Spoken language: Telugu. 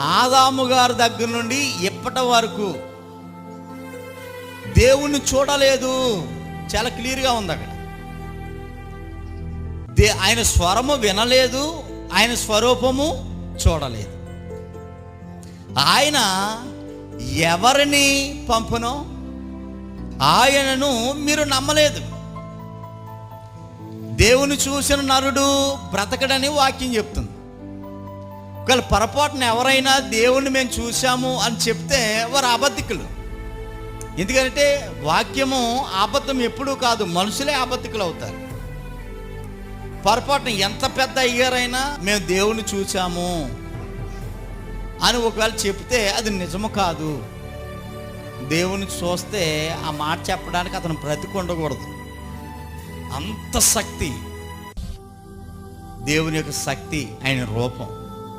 ఆదాము గారి దగ్గర నుండి ఇప్పటి వరకు దేవుణ్ణి చూడలేదు. చాలా క్లియర్గా ఉంది అక్కడ. దే ఆయన స్వరము వినలేదు ఆయన స్వరూపము చూడలేదు. ఆయన ఎవరిని పంపునో ఆయనను మీరు నమ్మలేదు. దేవుని చూసిన నరుడు బ్రతకడని వాక్యం చెప్తుంది. ఒకవేళ పొరపాటున ఎవరైనా దేవుణ్ణి మేము చూసాము అని చెప్తే వారు అబద్ధికులు. ఎందుకంటే వాక్యము అబద్ధం ఎప్పుడూ కాదు మనుషులే అబద్ధికులు అవుతారు. పొరపాటున ఎంత పెద్ద అయ్యారైనా మేము దేవుని చూసాము అని ఒకవేళ చెప్తే అది నిజము కాదు. దేవుని చూస్తే ఆ మాట చెప్పడానికి అతను బ్రతికి ఉండకూడదు. అంత శక్తి. దేవుని యొక్క శక్తి ఆయన రూపం.